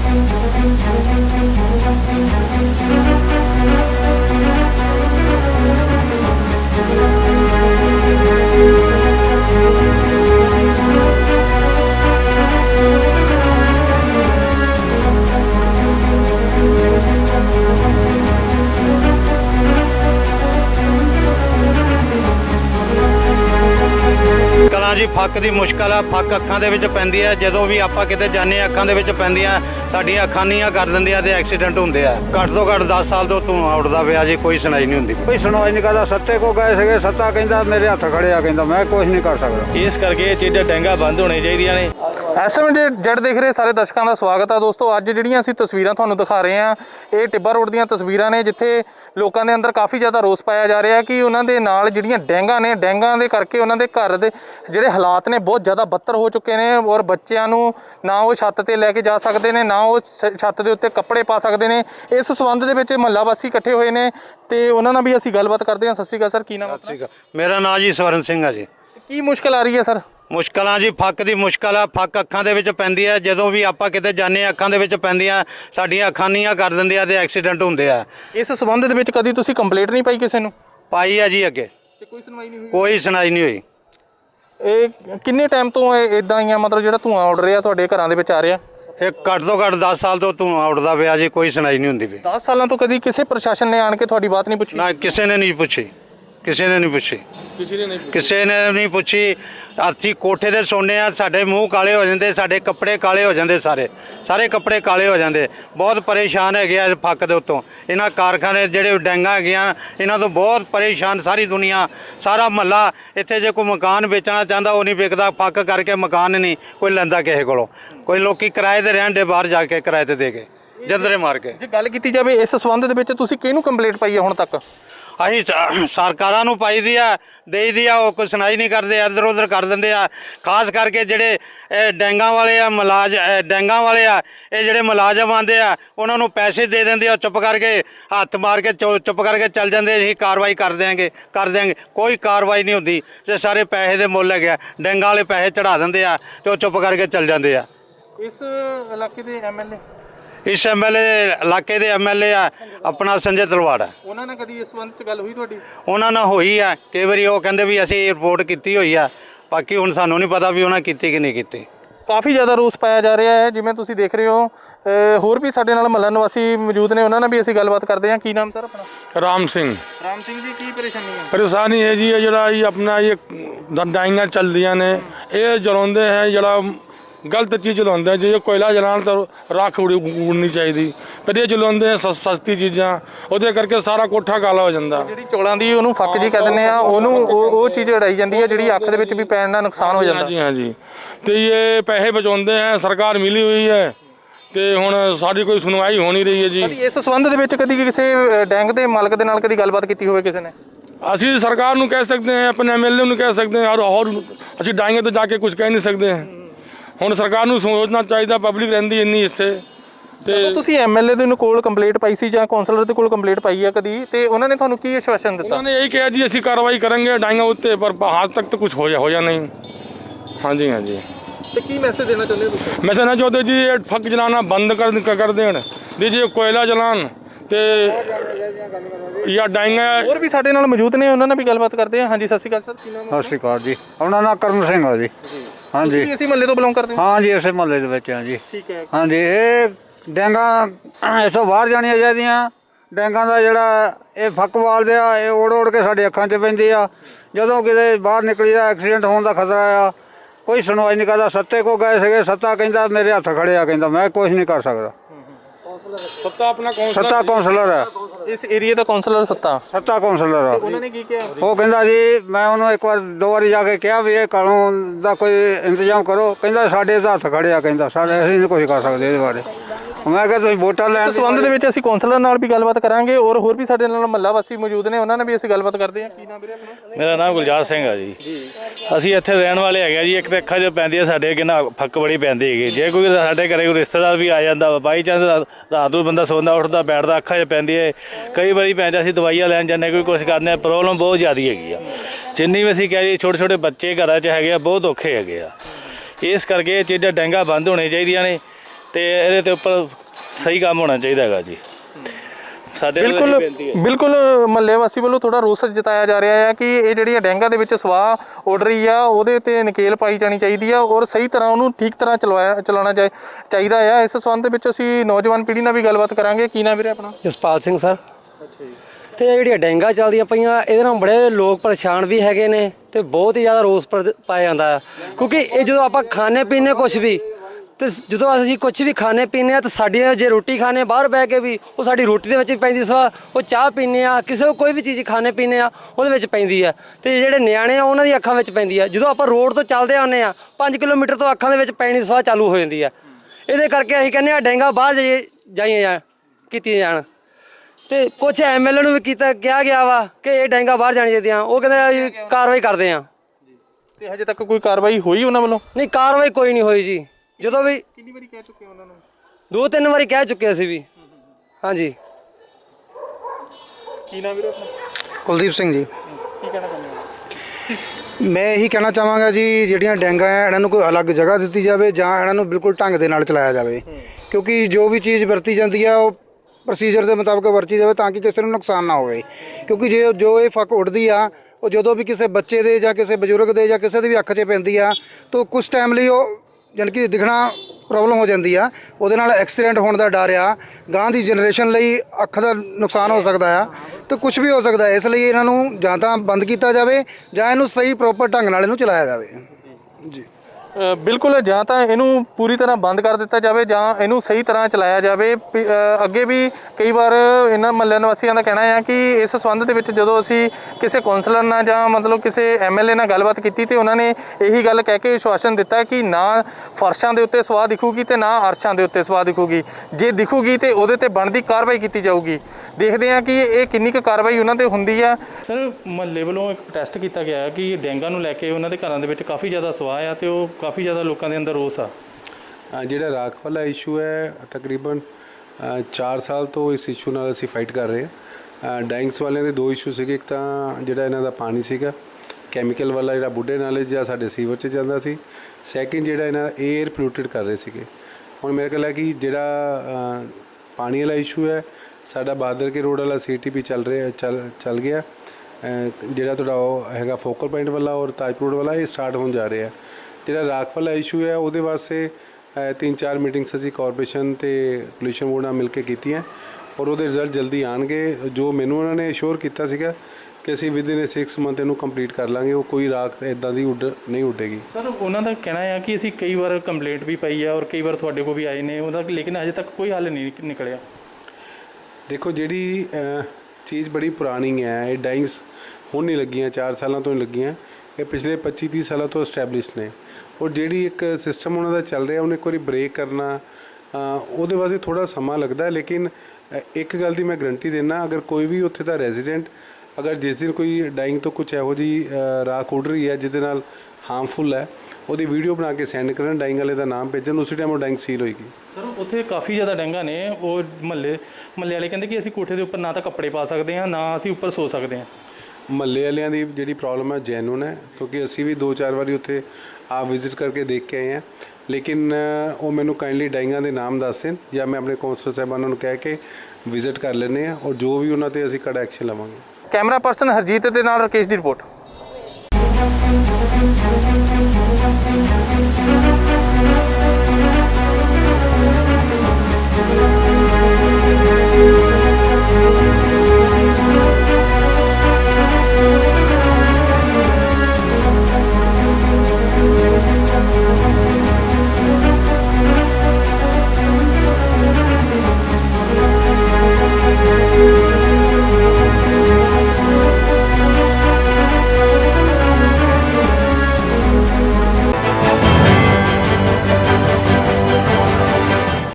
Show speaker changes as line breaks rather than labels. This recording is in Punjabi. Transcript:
Thank you. ਕਲਾਂ ਜੀ ਫੱਕ ਦੀ ਮੁਸ਼ਕਲ ਆ ਫੱਕ ਅੱਖਾਂ ਦੇ ਵਿੱਚ ਪੈਂਦੀ ਹੈ ਜਦੋਂ ਵੀ ਆਪਾਂ ਕਿਤੇ ਜਾਂਦੇ ਹਾਂ ਅੱਖਾਂ ਦੇ ਵਿੱਚ ਪੈਂਦੀਆਂ ਸਾਡੀਆਂ ਅੱਖਾਂ ਨੀਆਂ ਕਰ ਦਿੰਦੀਆਂ ਤੇ ਐਕਸੀਡੈਂਟ ਹੁੰਦੇ ਆ। ਘੱਟ ਤੋਂ ਘੱਟ 10 ਸਾਲ ਤੋਂ ਧੂੰਆਂ ਉੱਡਦਾ ਪਿਆ ਜੀ ਕੋਈ ਸੁਣਾਈ ਨਹੀਂ ਹੁੰਦੀ। ਕੋਈ ਸੁਣਵਾਈ ਨਹੀਂ ਕਰਦਾ ਸੱਤੇ ਕੋ ਗਏ ਸੀਗੇ ਸੱਤਾ ਕਹਿੰਦਾ ਮੇਰੇ ਹੱਥ ਖੜੇ ਆ ਕਹਿੰਦਾ ਮੈਂ ਕੁਝ ਨਹੀਂ ਕਰ ਸਕਦਾ।
ਇਸ ਕਰਕੇ ਇਹ ਚੀਜ਼ਾਂ ਡੈਂਗਾ ਬੰਦ ਹੋਣੇ ਚਾਹੀਦੀਆਂ ਨੇ।
ਐਸਐਮਡੀ ਜੜ ਦੇਖ ਰਹੇ ਸਾਰੇ ਦਰਸ਼ਕਾਂ ਦਾ ਸਵਾਗਤ ਹੈ ਦੋਸਤੋ। ਅੱਜ ਜਿਹੜੀਆਂ ਅਸੀਂ ਤਸਵੀਰਾਂ ਤੁਹਾਨੂੰ ਦਿਖਾ ਰਹੇ ਹਾਂ ਇਹ ਟਿੱਬਾ ਰੋਡ ਦੀਆਂ ਤਸਵੀਰਾਂ ਨੇ ਜਿੱਥੇ ਲੋਕਾਂ ਦੇ ਅੰਦਰ ਕਾਫੀ ਜ਼ਿਆਦਾ ਰੋਸ ਪਾਇਆ ਜਾ ਰਿਹਾ ਕਿ ਉਹਨਾਂ ਦੇ ਨਾਲ ਜਿਹੜੀਆਂ ਡੈਂਗਾ ਨੇ ਡੈਂਗਾ ਦੇ ਕਰਕੇ ਉਹਨਾਂ ਦੇ ਘਰ ਦੇ ਜਿਹੜੇ ਹਾਲਾਤ ਨੇ ਬਹੁਤ ਜ਼ਿਆਦਾ ਬੱਤਰ ਹੋ ਚੁੱਕੇ ਨੇ ਔਰ ਬੱਚਿਆਂ ਨੂੰ ਨਾ ਉਹ ਛੱਤ ਤੇ ਲੈ ਕੇ ਜਾ ਸਕਦੇ ਨੇ ਨਾ ਉਹ ਛੱਤ ਦੇ ਉੱਤੇ ਕੱਪੜੇ ਪਾ ਸਕਦੇ ਨੇ। ਇਸ ਸੰਬੰਧ ਦੇ ਵਿੱਚ ਮਹੱਲਾ ਵਾਸੀ ਇਕੱਠੇ ਹੋਏ ਨੇ ਤੇ ਉਹਨਾਂ ਨਾਲ ਵੀ ਅਸੀਂ ਗੱਲਬਾਤ ਕਰਦੇ ਹਾਂ। ਸਤਿ ਸ਼੍ਰੀ ਅਕਾਲ ਸਰ ਕੀ ਨਾਮ ਆਪਣਾ?
ਮੇਰਾ ਨਾਂ ਜੀ ਸਵਰਨ ਸਿੰਘ ਆ ਜੀ।
ਕੀ ਮੁਸ਼ਕਲ ਆ ਰਹੀ ਹੈ ਸਰ?
ਮੁਸ਼ਕਲਾਂ ਜੀ ਫੱਕ ਦੀ ਮੁਸ਼ਕਲ ਆ ਫੱਕ ਅੱਖਾਂ ਦੇ ਵਿੱਚ ਪੈਂਦੀ ਹੈ ਜਦੋਂ ਵੀ ਆਪਾਂ ਕਿਤੇ ਜਾਂਦੇ ਹਾਂ ਅੱਖਾਂ ਦੇ ਵਿੱਚ ਪੈਂਦੀਆਂ ਸਾਡੀਆਂ ਅੱਖਾਂ ਨੀਆਂ ਕਰ ਦਿੰਦੀਆਂ ਤੇ ਐਕਸੀਡੈਂਟ ਹੁੰਦੇ ਆ।
ਇਸ ਸੰਬੰਧ ਦੇ ਵਿੱਚ ਕਦੀ ਤੁਸੀਂ ਕੰਪਲੇਂਟ ਨਹੀਂ ਪਾਈ ਕਿਸੇ ਨੂੰ?
ਪਾਈ ਆ ਜੀ ਅੱਗੇ।
ਤੇ ਕੋਈ ਸੁਣਵਾਈ ਨਹੀਂ ਹੋਈ?
ਕੋਈ ਸੁਣਾਈ ਨਹੀਂ ਹੋਈ।
ਇਹ ਕਿੰਨੇ ਟਾਈਮ ਤੋਂ ਇਦਾਂ ਹੀ ਆ? ਮਤਲਬ ਜਿਹੜਾ ਧੂਆਂ ਉੱਡ ਰਿਹਾ ਤੁਹਾਡੇ ਘਰਾਂ ਦੇ ਵਿੱਚ ਆ ਰਿਹਾ?
ਇਹ ਘੱਟ ਤੋਂ ਘੱਟ 10 ਸਾਲ ਤੋਂ ਧੂੰਆਂ ਉੱਡਦਾ ਪਿਆ ਜੀ ਕੋਈ ਸੁਣਾਈ ਨਹੀਂ ਹੁੰਦੀ ਪਈ।
10 ਸਾਲਾਂ ਤੋਂ ਕਦੀ ਕਿਸੇ ਪ੍ਰਸ਼ਾਸਨ ਨੇ ਆਣ ਕੇ ਤੁਹਾਡੀ ਬਾਤ ਨਹੀਂ ਪੁੱਛੀ?
ਨਾ ਕਿਸੇ ਨੇ ਨਹੀਂ ਪੁੱਛੀ। ਕਿਸੇ ਨੇ ਨਹੀਂ ਪੁੱਛੀ।
ਕਿਸੇ ਨੇ ਨਹੀਂ
ਕਿਸੇ ਨੇ ਨਹੀਂ ਪੁੱਛੀ। ਅਸੀਂ ਕੋਠੇ ਤੇ ਸੌਂਦੇ ਆ ਸਾਡੇ ਮੂੰਹ ਕਾਲੇ ਹੋ ਜਾਂਦੇ ਸਾਡੇ ਕੱਪੜੇ ਕਾਲੇ ਹੋ ਜਾਂਦੇ ਸਾਰੇ। ਸਾਰੇ ਕੱਪੜੇ ਕਾਲੇ ਹੋ ਜਾਂਦੇ। ਬਹੁਤ ਪਰੇਸ਼ਾਨ ਹੈਗੇ ਆ ਇਸ ਫੱਕ ਦੇ ਉੱਤੋਂ। ਇਹਨਾਂ ਕਾਰਖਾਨੇ ਜਿਹੜੇ ਡੈਂਗਾ ਹੈਗੀਆਂ ਇਹਨਾਂ ਤੋਂ ਬਹੁਤ ਪਰੇਸ਼ਾਨ ਸਾਰੀ ਦੁਨੀਆ। ਸਾਰਾ ਮਹੱਲਾ ਇੱਥੇ ਜੇ ਕੋਈ ਮਕਾਨ ਵੇਚਣਾ ਚਾਹੁੰਦਾ ਉਹ ਨਹੀਂ ਵਿਕਦਾ ਫੱਕ ਕਰਕੇ ਮਕਾਨ ਨਹੀਂ ਕੋਈ ਲੈਂਦਾ ਕਿਸੇ ਕੋਲੋਂ। ਕੋਈ ਲੋਕੀ ਕਿਰਾਏ ਤੇ ਰਹਿਣ ਦੇ ਬਾਹਰ ਜਾ ਕੇ ਕਿਰਾਏ ਤੇ ਦੇ ਕੇ। ਜੰਦਰੇ ਮਾਰ ਕੇ।
ਜੇ ਗੱਲ ਕੀਤੀ ਜਾਵੇ ਇਸ ਸੰਬੰਧ ਦੇ ਵਿੱਚ ਤੁਸੀਂ ਕਿਹਨੂੰ ਕੰਪਲੇਂਟ ਪਾਈ ਹੈ ਹੁਣ ਤੱਕ?
ਅਸੀਂ ਸ- ਸਰਕਾਰਾਂ ਨੂੰ ਪਾਈਦੀ ਆ ਦੇਈਦੀ ਆ ਉਹ ਕੋਈ ਸੁਣਾਈ ਨਹੀਂ ਕਰਦੇ ਇੱਧਰ ਉੱਧਰ ਕਰ ਦਿੰਦੇ ਆ। ਖਾਸ ਕਰਕੇ ਜਿਹੜੇ ਇਹ ਡੈਂਗਾ ਵਾਲੇ ਆ ਮਲਾਜ ਇਹ ਡੈਂਗਾ ਵਾਲੇ ਆ ਇਹ ਜਿਹੜੇ ਮੁਲਾਜ਼ਮ ਆਂਦੇ ਆ ਉਹਨਾਂ ਨੂੰ ਪੈਸੇ ਦੇ ਦਿੰਦੇ ਆ ਚੁੱਪ ਕਰਕੇ ਹੱਥ ਮਾਰ ਕੇ ਚੁ- ਚੁੱਪ ਕਰਕੇ ਚੱਲ ਜਾਂਦੇ ਅਸੀਂ ਕਾਰਵਾਈ ਕਰ ਦਿਆਂਗੇ ਕਰ ਦਿਆਂਗੇ। ਕੋਈ ਕਾਰਵਾਈ ਨਹੀਂ ਹੁੰਦੀ ਤੇ ਸਾਰੇ ਪੈਸੇ ਦੇ ਮੁੱਲ ਹੈਗੇ ਆ। ਡੈਂਗਾ ਵਾਲੇ ਪੈਸੇ ਚੜਾ ਦਿੰਦੇ ਆ ਤੇ ਉਹ ਚੁੱਪ ਕਰਕੇ ਚੱਲ ਜਾਂਦੇ ਆ।
ਇਸ ਇਲਾਕੇ ਦੇ ਐਮਐਲਏ
ਇਸ ਐਮਐਲਏ ਇਲਾਕੇ ਦੇ ਐਮਐਲਏ ਆ ਆਪਣਾ ਸੰਜੇ ਤਲਵਾੜ ਆ।
ਉਹਨਾਂ ਨਾਲ ਕਦੀ ਇਸ ਸੰਬੰਧ 'ਚ ਗੱਲ ਹੋਈ ਤੁਹਾਡੀ?
ਉਹਨਾਂ ਨਾਲ ਹੋਈ ਆ। ਕਈ ਵਾਰੀ ਉਹ ਕਹਿੰਦੇ ਵੀ ਅਸੀਂ ਰਿਪੋਰਟ ਕੀਤੀ ਹੋਈ ਆ। ਬਾਕੀ ਹੁਣ ਸਾਨੂੰ ਨਹੀਂ ਪਤਾ ਵੀ ਉਹਨਾਂ ਕੀਤੀ ਕਿ ਨਹੀਂ ਕੀਤੀ।
ਕਾਫੀ ਜ਼ਿਆਦਾ ਰੋਸ ਪਾਇਆ ਜਾ ਰਿਹਾ ਹੈ ਜਿਵੇਂ ਤੁਸੀਂ ਦੇਖ ਰਹੇ ਹੋ। ਅਹ ਹੋਰ ਵੀ ਸਾਡੇ ਨਾਲ ਮਹੱਲਾ ਨਿਵਾਸੀ ਮੌਜੂਦ ਨੇ ਉਹਨਾਂ ਨਾਲ ਵੀ ਅਸੀਂ ਗੱਲਬਾਤ ਕਰਦੇ ਹਾਂ। ਕੀ ਨਾਮ ਸਰ ਆਪਣਾ?
ਰਾਮ ਸਿੰਘ।
ਰਾਮ ਸਿੰਘ ਜੀ ਕੀ ਪਰੇਸ਼ਾਨੀ ਹੈ?
ਪਰੇਸ਼ਾਨੀ ਹੈ ਜੀ ਇਹ ਜਿਹੜਾ ਇਹ ਆਪਣਾ ਇਹ ਡਾਈਆਂ ਚੱਲਦੀਆਂ ਨੇ। ਇਹ ਜਲਾਉਂਦੇ ਹੈ ਜਿਹੜਾ ਗਲਤ ਚੀਜ਼ ਜਲਾਉਂਦੇ ਜੇ ਕੋਇਲਾ ਜਲਾਉਣ ਤਾਂ ਰੱਖ ਉੜੀ ਉੜਨੀ ਚਾਹੀਦੀ। ਪਰ ਇਹ ਜਲਾਉਂਦੇ ਹੈ ਸਸ- ਸਸਤੀ ਚੀਜ਼ਾਂ ਉਹਦੇ ਕਰਕੇ ਸਾਰਾ ਕੋਠਾ ਕਾਲਾ ਹੋ ਜਾਂਦਾ।
ਜਿਹੜੀ ਚੋਲਾਂ ਦੀ ਉਹਨੂੰ ਫੱਕ ਜੀ ਕਹਿ ਦਿੰਦੇ ਆ ਉਹਨੂੰ ਉਹ ਉਹ ਚੀਜ਼ ਉਡਾਈ ਜਾਂਦੀ ਹੈ ਜਿਹੜੀ ਅੱਖ ਦੇ ਵਿੱਚ ਵੀ ਪੈਣ ਨਾਲ ਨੁਕਸਾਨ ਹੋ ਜਾਂਦਾ।
ਹਾਂਜੀ ਹਾਂਜੀ। ਤੇ ਇਹ ਪੈਸੇ ਬਚਾਉਂਦੇ ਹੈ ਸਰਕਾਰ ਮਿਲੀ ਹੋਈ ਹੈ ਤੇ ਹੁਣ ਸਾਡੀ ਕੋਈ ਸੁਣਵਾਈ ਹੋ ਨਹੀਂ ਰਹੀ ਹੈ ਜੀ।
ਕਦੀ ਇਸ ਸੰਬੰਧ ਦੇ ਵਿੱਚ ਕਦੀ ਕਿਸੇ ਅਹ, ਡੈਂਗ ਦੇ ਮਾਲਕ ਦੇ ਨਾਲ ਕਦੀ ਗੱਲਬਾਤ ਕੀਤੀ ਹੋਵੇ ਕਿਸੇ ਨੇ?
ਅਸੀਂ ਸਰਕਾਰ ਨੂੰ ਕਹਿ ਸਕਦੇ ਹਾਂ ਆਪਣੇ ਐਮਐਲਏ ਨੂੰ ਕਹਿ ਸਕਦੇ ਹਾਂ ਔਰ ਹੋਰ ਅਸੀਂ ਡਾਂਗੇ ਤੋਂ ਜਾ ਕੇ ਕੁਝ ਕਹਿ ਨਹੀਂ ਸਕਦੇ। ਹਾਂ ਹੁਣ ਸਰਕਾਰ ਨੂੰ ਸੋਚਣਾ ਚਾਹੀਦਾ ਪਬਲਿਕ ਰਹਿੰਦੀ ਇੰਨੀ ਇੱਥੇ ਤੇ
ਜਦੋਂ ਤੁਸੀਂ ਐਮਐਲਏ ਦੇ ਨੂੰ ਕੋਲ ਕੰਪਲੀਟ ਪਾਈ ਸੀ ਜਾਂ ਕਾਉਂਸਲਰ ਦੇ ਕੋਲ ਕੰਪਲੀਟ ਪਾਈ ਹੈ ਕਦੀ ਤੇ ਉਹਨਾਂ ਨੇ ਤੁਹਾਨੂੰ ਕੀ ਆਸ਼ਵਾਸਨ ਦਿੱਤਾ?
ਉਹਨਾਂ ਨੇ ਇਹੀ ਕਿਹਾ ਜੀ ਅਸੀਂ ਕਾਰਵਾਈ ਕਰਾਂਗੇ ਡਾਂਗਾ ਉੱਤੇ ਪਰ ਹਾਲ ਤੱਕ ਤਾਂ ਕੁਝ ਹੋਇਆ ਹੋਇਆ ਨਹੀਂ। ਹਾਂਜੀ ਹਾਂਜੀ।
ਤੇ ਕੀ ਮੈਸੇਜ ਦੇਣਾ ਚਾਹੁੰਦੇ ਹੋ ਤੁਸੀਂ?
ਮੈਂ ਕਹਿਣਾ ਚਾਹੁੰਦੇ ਜੀ ਇਹ ਫੱਕ ਜਲਾਣਾ ਬੰਦ ਕਰ ਕਰ ਦੇਣ। ਵੀ ਜੇ ਕੋਇਲਾ ਜਲਾਣ ਤੇ ਜਾਂ ਡਾਂਗਾ
ਹੋਰ ਵੀ ਸਾਡੇ ਨਾਲ ਮੌਜੂਦ ਨੇ ਉਹਨਾਂ ਨਾਲ ਵੀ ਗੱਲਬਾਤ ਕਰਦੇ ਹਾਂ। ਹਾਂਜੀ ਸਤਿ ਸ਼੍ਰੀ ਅਕਾਲ ਸਰ ਕੀ ਨਾਮ ਹੈ
ਸਤਿ ਸ਼੍ਰੀ ਅਕਾਲ ਜੀ। ਉਹਨਾਂ ਨਾਲ ਕਰਮ ਸਿੰਘ ਆ ਜੀ। ਹਾਂਜੀ।
ਤੁਸੀਂ ਵੀ ਇਸੇ ਮਹੱਲੇ ਤੋਂ ਬਿਲੋਂਗ ਕਰਦੇ ਹੋ?
ਹਾਂ ਜੀ ਇਸੇ ਮਹੱਲੇ ਦੇ ਵਿੱਚ ਆ ਜੀ।
ਠੀਕ ਹੈ।
ਹਾਂਜੀ ਇਹ ਡੈਂਗਾ ਇਸੋਂ ਬਾਹਰ ਜਾਣੀਆਂ ਚਾਹੀਦੀਆਂ। ਡੈਂਗਾ ਦਾ ਜਿਹੜਾ ਇਹ ਫੱਕਵਾਲ ਦੇ ਆ ਇਹ ਓੜ ਓੜ ਕੇ ਸਾਡੇ ਅੱਖਾਂ 'ਚ ਪੈਂਦੀ ਆ। ਜਦੋਂ ਕਿਤੇ ਬਾਹਰ ਨਿਕਲੀ ਦਾ ਐਕਸੀਡੈਂਟ ਹੋਣ ਦਾ ਖਤਰਾ ਆ ਕੋਈ ਸੁਣਵਾਈ ਨਹੀਂ ਕਰਦਾ। ਸੱਤੇ ਕੋ ਗਏ ਸੀਗੇ ਸੱਤਾ ਕਹਿੰਦਾ ਮੇਰੇ ਹੱਥ ਖੜੇ ਆ ਕਹਿੰਦਾ ਮੈਂ ਕੁਝ ਨਹੀਂ ਕਰ ਸਕਦਾ।
ਸੱਤਾ ਆਪਣਾ ਕੌਣ
ਸੱਤਾ ਕਾਉਂਸਲਰ ਹੈ
ਇਸ ਏਰੀਆ ਦਾ ਕਾਉਂਸਲਰ ਸੱਤਾ।
ਸੱਤਾ ਕਾਉਂਸਲਰ ਆ।
ਉਹਨਾਂ ਨੇ ਕੀ ਕਿਹਾ?
ਉਹ ਕਹਿੰਦਾ ਜੀ ਮੈਂ ਉਹਨੂੰ ਇੱਕ ਵਾਰ ਦੋ ਵਾਰੀ ਜਾ ਕੇ ਕਿਹਾ ਵੀ ਇਹ ਕਾਨੂੰਨ ਦਾ ਕੋਈ ਇੰਤਜ਼ਾਮ ਕਰੋ। ਕਹਿੰਦਾ ਸਾਡੇ ਤਾਂ ਹੱਥ ਖੜੇ ਆ ਕਹਿੰਦਾ ਸਾਡੇ ਅਸੀਂ ਨਹੀਂ ਕੁਝ ਕਰ ਸਕਦੇ ਇਹਦੇ ਬਾਰੇ। ਮੈਂ ਕਿਹਾ ਤੁਸੀਂ ਵੋਟਾਂ ਲੈਣ
ਇਸ ਸੰਬੰਧ ਦੇ ਵਿੱਚ ਅਸੀਂ ਕਾਉਂਸਲਰ ਨਾਲ ਵੀ ਗੱਲਬਾਤ ਕਰਾਂਗੇ ਔਰ ਹੋਰ ਵੀ ਸਾਡੇ ਨਾਲ ਮਹੱਲਾ ਵਾਸੀ ਮੌਜੂਦ ਨੇ ਉਹਨਾਂ ਨਾਲ ਵੀ ਅਸੀਂ ਗੱਲਬਾਤ ਕਰਦੇ ਹਾਂ। ਕੀ ਨਾਮ ਵੀਰੇ ਆਪਣਾ?
ਮੇਰਾ ਨਾਮ ਗੁਲਜ਼ਾਰ ਸਿੰਘ ਆ ਜੀ। ਅਸੀਂ ਇੱਥੇ ਰਹਿਣ ਵਾਲੇ ਹੈਗੇ ਆ ਜੀ ਇੱਕ ਤਾਂ ਅੱਖਾਂ 'ਚ ਪੈਂਦੀ ਹੈ ਸਾਡੇ ਕਿ ਨਾ ਫੱਕ ਬੜੀ ਪੈਂਦੀ ਹੈਗੀ। ਜੇ ਕੋਈ ਸਾਡੇ ਘਰੇ ਕੋਈ ਰਿਸ਼ਤੇਦਾਰ ਵੀ ਆ ਜਾਂਦਾ ਬਾਈ ਚਾਂਸ ਰਾਤ ਨੂੰ ਬੰਦਾ ਸੌਂਦਾ ਉੱਠਦਾ ਬੈਠਦਾ ਅੱਖਾਂ 'ਚ ਪੈਂਦੀ ਹੈ ਕਈ ਵਾਰੀ ਪੈਂਦਾ ਅਸੀਂ ਦਵਾਈਆਂ ਲੈਣ ਜਾਂਦੇ ਕੋਈ ਕੁਝ ਕਰਦੇ ਆ ਪ੍ਰੋਬਲਮ ਬਹੁਤ ਜ਼ਿਆਦਾ ਹੈਗੀ ਆ। ਜਿੰਨੀ ਵੀ ਅਸੀਂ ਕਹਿ ਜੀ ਛੋਟੇ ਛੋਟੇ ਬੱਚੇ ਘਰਾਂ 'ਚ ਹੈਗੇ ਆ ਬਹੁਤ ਔਖੇ ਹੈਗੇ ਆ। ਇਸ ਕਰਕੇ ਇਹ ਚੀਜ਼ਾਂ ਡੈਂਗਾ ਬੰਦ ਹੋਣੇ ਚਾਹੀਦੀਆਂ ਨੇ। ਤੇ ਇਹਦੇ ਤੇ ਉੱਪਰ ਸਹੀ ਕੰਮ ਹੋਣਾ ਚਾਹੀਦਾ ਹੈਗਾ ਜੀ। ਸਾਡੇ ਵੱਲੋਂ ਇਹੀ
ਬਿਲਕੁਲ
ਬੇਨਤੀ ਹੈ।
ਬਿਲਕੁਲ ਮਹੱਲੇ ਵਾਸੀ ਵੱਲੋਂ ਥੋੜਾ ਰੋਸ ਜਤਾਇਆ ਜਾ ਰਿਹਾ ਹੈ ਕਿ ਇਹ ਜਿਹੜੀਆਂ ਡੈਂਗਾ ਦੇ ਵਿੱਚ ਸਵਾਹ ਉੱਡ ਰਹੀ ਆ ਉਹਦੇ ਤੇ ਨਕੇਲ ਪਾਈ ਜਾਣੀ ਚਾਹੀਦੀ ਆ ਔਰ ਸਹੀ ਤਰ੍ਹਾਂ ਉਹਨੂੰ ਠੀਕ ਤਰ੍ਹਾਂ ਚਲਵਾਇਆ ਚਲਾਉਣਾ ਚਾਹੀ- ਚਾਹੀਦਾ ਆ। ਇਸ ਸੰਬੰਧ ਦੇ ਵਿੱਚ ਅਸੀਂ ਨੌਜਵਾਨ ਪੀੜ੍ਹੀ ਨਾਲ ਵੀ ਗੱਲਬਾਤ ਕਰਾਂਗੇ। ਕੀ ਨਾਮ ਵੀਰੇ ਆਪਣਾ?
ਜਸਪਾਲ ਸਿੰਘ ਸਰ। ਤੇ ਇਹ ਜਿਹੜੀਆਂ ਡੈਂਗਾ ਚੱਲਦੀਆਂ ਪਈਆਂ ਇਹਦੇ ਨਾਲ ਬੜੇ ਲੋਕ ਪਰੇਸ਼ਾਨ ਵੀ ਹੈਗੇ ਨੇ ਤੇ ਬਹੁਤ ਹੀ ਜ਼ਿਆਦਾ ਰੋਸ ਪਰ- ਪਾਇਆ ਜਾਂਦਾ ਹੈ ਕਿਉਂਕਿ ਇਹ ਜਦੋਂ ਆਪਾਂ ਖਾਣੇ ਪੀਣੇ ਕੁਝ ਵੀ ਤੇ ਜਦੋਂ ਅਸੀਂ ਕੁਝ ਵੀ ਖਾਣੇ ਪੀਣੇ ਆ ਤਾਂ ਸਾਡੀ ਜੇ ਰੋਟੀ ਖਾਣੇ ਬਾਹਰ ਬਹਿ ਕੇ ਵੀ ਉਹ ਸਾਡੀ ਰੋਟੀ ਦੇ ਵਿੱਚ ਪੈਂਦੀ ਸਵਾ ਉਹ ਚਾਹ ਪੀਣੇ ਆ ਕਿਸੇ ਨੂੰ ਕੋਈ ਵੀ ਚੀਜ਼ ਖਾਣੇ ਪੀਣੇ ਆ ਉਹਦੇ ਵਿੱਚ ਪੈਂਦੀ ਆ ਤੇ ਜਿਹੜੇ ਨਿਆਣੇ ਆ ਉਹਨਾਂ ਦੀ ਅੱਖਾਂ ਵਿੱਚ ਪੈਂਦੀ ਆ ਜਦੋਂ ਆਪਾਂ ਰੋਡ ਤੋਂ ਚੱਲਦੇ ਆਉਂਦੇ ਆ 5 ਕਿਲੋਮੀਟਰ ਤੋਂ ਅੱਖਾਂ ਦੇ ਵਿੱਚ ਪੈਣੀ ਸਵਾ ਚਾਲੂ ਹੋ ਜਾਂਦੀ ਆ ਇਹਦੇ ਕਰਕੇ ਅਸੀਂ ਕਹਿੰਦੇ ਆ ਡੈਂਗਾ ਬਾਹਰ ਜਾਈਏ ਜਾਈਏ ਜਾਣ ਕੀਤੀਆਂ ਜਾਣ। ਤੇ ਕੁਝ ਐਮਐਲਏ ਨੂੰ ਵੀ ਕੀਤਾ ਕਿਹਾ ਗਿਆ ਵਾ ਕਿ ਇਹ ਡੈਂਗਾ ਬਾਹਰ ਜਾਣੀ ਚਾਹੀਦੀਆਂ ਉਹ ਕਹਿੰਦੇ ਕਾਰਵਾਈ ਕਰਦੇ ਆ
ਤੇ ਹਜੇ ਤੱਕ ਕੋਈ ਕਾਰਵਾਈ ਹੋਈ ਉਹਨਾਂ ਵੱਲੋਂ?
ਨਹੀਂ ਕਾਰਵਾਈ ਕੋਈ ਨਹੀਂ ਹੋਈ ਜੀ। ਜਦੋਂ ਵੀ
ਕਿੰਨੀ ਵਾਰੀ ਕਹਿ ਚੁੱਕੇ ਉਹਨਾਂ ਨੂੰ?
ਦੋ ਤਿੰਨ ਵਾਰੀ ਕਹਿ ਚੁੱਕੇ ਅਸੀਂ ਵੀ। ਹਾਂਜੀ।
ਕੀ ਨਾਮ ਵੀਰੇ ਆਪਣਾ?
ਕੁਲਦੀਪ ਸਿੰਘ ਜੀ।
ਕੀ ਕਹਿਣਾ ਚਾਹੁੰਦੇ ਹੋ?
ਮੈਂ ਇਹੀ ਕਹਿਣਾ ਚਾਹਾਂਗਾ ਜੀ ਜਿਹੜੀਆਂ ਡੈਂਗਾ ਹੈ ਇਹਨਾਂ ਨੂੰ ਕੋਈ ਅਲੱਗ ਜਗ੍ਹਾ ਦਿੱਤੀ ਜਾਵੇ ਜਾਂ ਇਹਨਾਂ ਨੂੰ ਬਿਲਕੁਲ ਢੰਗ ਦੇ ਨਾਲ ਚਲਾਇਆ ਜਾਵੇ। ਕਿਉਂਕਿ ਜੋ ਵੀ ਚੀਜ਼ ਵਰਤੀ ਜਾਂਦੀ ਹੈ ਉਹ ਪ੍ਰੋਸੀਜਰ ਦੇ ਮੁਤਾਬਕ ਵਰਤੀ ਜਾਵੇ ਤਾਂ ਕਿ ਕਿਸੇ ਨੂੰ ਨੁਕਸਾਨ ਨਾ ਹੋਵੇ। ਕਿਉਂਕਿ ਜੇ ਜੋ ਇਹ ਫੱਕ ਉੱਡਦੀ ਆ ਉਹ ਜਦੋਂ ਵੀ ਕਿਸੇ ਬੱਚੇ ਦੇ ਜਾਂ ਕਿਸੇ ਬਜ਼ੁਰਗ ਦੇ ਜਾਂ ਕਿਸੇ ਦੀ ਵੀ ਅੱਖ 'ਚ ਪੈਂਦੀ ਆ ਤਾਂ ਕੁਝ ਟਾਈਮ ਲਈ ਉਹ ਜਾਣੀ ਕਿ ਦਿਖਣਾ ਪ੍ਰੋਬਲਮ ਹੋ ਜਾਂਦੀ ਆ। ਉਹਦੇ ਨਾਲ ਐਕਸੀਡੈਂਟ ਹੋਣ ਦਾ ਡਰ ਆ। ਗਾਂ ਦੀ ਜਨਰੇਸ਼ਨ ਲਈ ਅੱਖ ਦਾ ਨੁਕਸਾਨ ਹੋ ਸਕਦਾ ਆ। ਤੇ ਕੁਝ ਵੀ ਹੋ ਸਕਦਾ ਇਸ ਲਈ ਇਹਨਾਂ ਨੂੰ ਜਾਂ ਤਾਂ ਬੰਦ ਕੀਤਾ ਜਾਵੇ ਜਾਂ ਇਹਨੂੰ ਸਹੀ ਪ੍ਰੋਪਰ ਢੰਗ ਨਾਲ ਇਹਨੂੰ ਚਲਾਇਆ ਜਾਵੇ। ਜੀ।
ਬਿਲਕੁਲ, ਜਾਂ ਤਾਂ ਇਹਨੂੰ ਪੂਰੀ ਤਰ੍ਹਾਂ ਬੰਦ ਕਰ ਦਿੱਤਾ ਜਾਵੇ, ਜਾਂ ਇਹਨੂੰ ਸਹੀ ਤਰ੍ਹਾਂ ਚਲਾਇਆ ਜਾਵੇ। ਪ- ਅੱਗੇ ਵੀ ਕਈ ਵਾਰ ਇਹਨਾਂ ਮਹੱਲੇ ਨਿਵਾਸੀਆਂ ਦਾ ਕਹਿਣਾ ਹੈ ਕਿ ਇਸ ਸੰਬੰਧ ਦੇ ਵਿੱਚ ਜਦੋਂ ਅਸੀਂ ਕਿਸੇ ਕੌਂਸਲਰ ਨਾਲ ਜਾਂ ਮਤਲਬ ਕਿਸੇ ਐਮਐਲਏ ਨਾਲ ਗੱਲਬਾਤ ਕੀਤੀ ਤੇ ਉਹਨਾਂ ਨੇ ਇਹੀ ਗੱਲ ਕਹਿ ਕੇ ਵਿਸ਼ਵਾਸਨ ਦਿੱਤਾ ਕਿ ਨਾ ਫਰਸ਼ਾਂ ਦੇ ਉੱਤੇ ਸਵਾਹ ਦਿਖੂਗੀ ਤੇ ਨਾ ਅਰਸ਼ਾਂ ਦੇ ਉੱਤੇ ਸਵਾਹ ਦਿਖੂਗੀ। ਜੇ ਦਿਖੂਗੀ ਤੇ ਉਹਦੇ ਤੇ ਬਣਦੀ ਕਾਰਵਾਈ ਕੀਤੀ ਜਾਊਗੀ। ਦੇਖਦੇ ਹਾਂ ਕਿ ਇਹ ਕਿੰਨੀ ਕੁ ਕਾਰਵਾਈ ਉਹਨਾਂ ਤੇ ਹੁੰਦੀ ਆ। ਸਰ, ਮਹੱਲੇ ਵੱਲੋਂ ਇੱਕ ਟੈਸਟ ਕੀਤਾ ਗਿਆ ਕਿ ਡੈਂਗਾ ਨੂੰ ਲੈ ਕੇ ਉਹਨਾਂ ਦੇ ਘਰਾਂ ਦੇ ਵਿੱਚ ਕਾਫੀ ਜ਼ਿਆਦਾ ਸਵਾਹ ਆ ਤੇ ਉਹ ਕਾਫੀ ਜ਼ਿਆਦਾ ਲੋਕਾਂ ਦੇ ਅੰਦਰ ਰੋਸ ਆ।
ਅ, ਜਿਹੜਾ ਰਾਖ ਵਾਲਾ ਇਸ਼ੂ ਹੈ ਤਕਰੀਬਨ 4 ਸਾਲ ਤੋਂ ਇਸ ਇਸ਼ੂ ਨਾਲ ਅਸੀਂ ਫਾਈਟ ਕਰ ਰਹੇ ਹਾਂ। ਡਾਈਂਗਸ ਵਾਲਿਆਂ ਦੇ ਦੋ ਇਸ਼ੂ ਸੀਗੇ। ਇੱਕ ਤਾਂ ਜਿਹੜਾ ਇਹਨਾਂ ਦਾ ਪਾਣੀ ਸੀਗਾ ਕੈਮੀਕਲ ਵਾਲਾ ਜਿਹੜਾ ਬੁੱਢੇ ਨਾਲੇ ਜਾਂ ਸਾਡੇ ਸੀਵਰ 'ਚ ਜਾਂਦਾ ਸੀ। ਸੈਕਿੰਡ ਜਿਹੜਾ ਇਹਨਾਂ ਦਾ 에ਅਰ ਪੋਲੂਟਡ ਕਰ ਰਹੇ ਸੀਗੇ। ਹੁਣ ਮੇਰੇ ਕੋਲ ਹੈ ਕਿ ਜਿਹੜਾ ਅ, ਪਾਣੀ ਵਾਲਾ ਇਸ਼ੂ ਹੈ ਸਾਡਾ ਬਹਾਦਰ ਕੇ ਰੋਡ ਵਾਲਾ ਸੀਟੀਪੀ ਚੱਲ ਰਿਹਾ ਚੱਲ ਚੱਲ ਗਿਆ। ਅ, ਜਿਹੜਾ ਤੁਹਾਡਾ ਉਹ ਹੈਗਾ ਫੋਕਲ ਪੁਆਇੰਟ ਵਾਲਾ ਔਰ ਤਾਜਪੁਰ ਵਾਲਾ ਇਹ ਸਟਾਰਟ ਹੋਣ ਜਾ ਰਿਹਾ। ਜਿਹੜਾ ਰਾਖ ਵਾਲਾ ਇਸ਼ੂ ਹੈ ਉਹਦੇ ਵਾਸਤੇ ਤਿੰਨ ਚਾਰ ਮੀਟਿੰਗਸ ਅਸੀਂ ਕਾਰਪੋਰੇਸ਼ਨ ਤੇ ਪੋਲੂਸ਼ਨ ਬੋਰਡ ਨਾਲ ਮਿਲ ਕੇ ਕੀਤੀਆਂ। ਔਰ ਉਹਦੇ ਰਿਜ਼ਲਟ ਜਲਦੀ ਆਣਗੇ ਜੋ ਮੈਨੂੰ ਉਹਨਾਂ ਨੇ ਅਸ਼ੋਰ ਕੀਤਾ ਸੀਗਾ ਕਿ ਅਸੀਂ ਵਿਦ ਇਨ 6 ਮੰਥ ਇਹਨੂੰ ਕੰਪਲੀਟ ਕਰ ਲਾਂਗੇ। ਉਹ ਕੋਈ ਰਾਖ ਇਦਾਂ ਦੀ ਉੱਡ ਨਹੀਂ ਉੱਡੇਗੀ।
ਸਰ ਉਹਨਾਂ ਦਾ ਕਹਿਣਾ ਹੈ ਕਿ ਅਸੀਂ ਕਈ ਵਾਰ ਕੰਪਲੇਂਟ ਵੀ ਪਾਈ ਆ ਔਰ ਕਈ ਵਾਰ ਤੁਹਾਡੇ ਕੋਲ ਵੀ ਆਏ ਨੇ। ਉਹਦਾ ਲੇਕਿਨ ਅਜੇ ਤੱਕ ਕੋਈ ਹੱਲ ਨਹੀਂ ਨਿਕਲਿਆ।
ਦੇਖੋ ਜਿਹੜੀ ਚੀਜ਼ ਬੜੀ ਪੁਰਾਣੀ ਹੈ, ਇਹ ਡਾਈਂਗਸ ਹੁਣ ਨਹੀਂ ਲੱਗੀਆਂ 4 ਸਾਲਾਂ ਤੋਂ ਹੀ ਲੱਗੀਆਂ। ਇਹ ਪਿਛਲੇ 25 30 ਸਾਲਾਂ ਤੋਂ ਐਸਟੈਬਲਿਸ਼ ਨੇ। ਔਰ ਜਿਹੜੀ ਇੱਕ ਸਿਸਟਮ ਉਹਨਾਂ ਦਾ ਚੱਲ ਰਿਹਾ, ਉਹਨੇ ਇੱਕ ਵਾਰੀ ਬ੍ਰੇਕ ਕਰਨਾ ਉਹਦੇ ਵਾਸਤੇ ਥੋੜਾ ਸਮਾਂ ਲੱਗਦਾ ਹੈ ਲੇਕਿਨ ਇੱਕ ਗੱਲ ਦੀ ਮੈਂ ਗਰੰਟੀ ਦਿੰਦਾ ਅਗਰ ਕੋਈ ਵੀ ਉੱਥੇ ਦਾ ਰੈਜ਼ੀਡੈਂਟ ਅਗਰ ਜਿਸ ਦਿਨ ਕੋਈ ਡਾਈਂਗ ਤੋਂ ਕੁਝ ਇਹੋ ਜੀ ਰਾਖ ਉੱਡ ਰਹੀ ਹੈ, ਜਿਹਦੇ ਨਾਲ ਹਾਰਮਫੁਲ ਹੈ। ਉਹਦੀ ਵੀਡੀਓ ਬਣਾ ਕੇ ਸੈਂਡ ਕਰਨ ਡਾਈਂਗ ਵਾਲੇ ਦਾ ਨਾਮ ਭੇਜਣ ਉਸੇ ਟਾਈਮ ਉਹ ਡਾਈਂਗ ਸੀਲ ਹੋਏਗੀ।
ਸਰ ਉੱਥੇ ਕਾਫੀ ਜ਼ਿਆਦਾ ਡੰਗਾ ਨੇ। ਉਹ ਮਹੱਲੇ ਮਹੱਲੇ ਵਾਲੇ ਕਹਿੰਦੇ ਕਿ ਅਸੀਂ ਕੋਠੇ ਦੇ ਉੱਪਰ ਨਾ ਤਾਂ ਕੱਪੜੇ ਪਾ ਸਕਦੇ ਹਾਂ ਨਾ ਅਸੀਂ ਉੱਪਰ ਸੋ ਸਕਦੇ ਹਾਂ।
ਮਹੱਲੇ ਵਾਲਿਆਂ ਦੀ ਜਿਹੜੀ ਪ੍ਰੋਬਲਮ ਹੈ ਜੈਨੂਨ ਹੈ ਕਿਉਂਕਿ ਅਸੀਂ ਵੀ ਦੋ ਚਾਰ ਵਾਰੀ ਉੱਥੇ ਆ ਵਿਜ਼ਿਟ ਕਰਕੇ ਦੇਖ ਕੇ ਆਏ ਹਾਂ। ਲੇਕਿਨ ਉਹ ਮੈਨੂੰ ਕਾਈਂਡਲੀ ਡਾਈਂਗਾਂ ਦੇ ਨਾਮ ਦੱਸ ਦੇਣ ਜਾਂ ਮੈਂ ਆਪਣੇ ਕੌਂਸਲਰ ਸਾਹਿਬਾਨਾਂ ਨੂੰ ਕਹਿ ਕੇ ਵਿਜ਼ਿਟ ਕਰ ਲੈਂਦੇ ਆ ਔਰ ਜੋ ਵੀ ਉਹਨਾਂ ਤੇ ਅਸੀਂ ਕੜਾ ਐਕਸ਼ਨ ਲਵਾਂਗੇ।
ਕੈਮਰਾ ਪਰਸਨ ਹਰਜੀਤ ਦੇ ਨਾਲ ਰਕੇਸ਼ ਦੀ ਰਿਪੋਰਟ।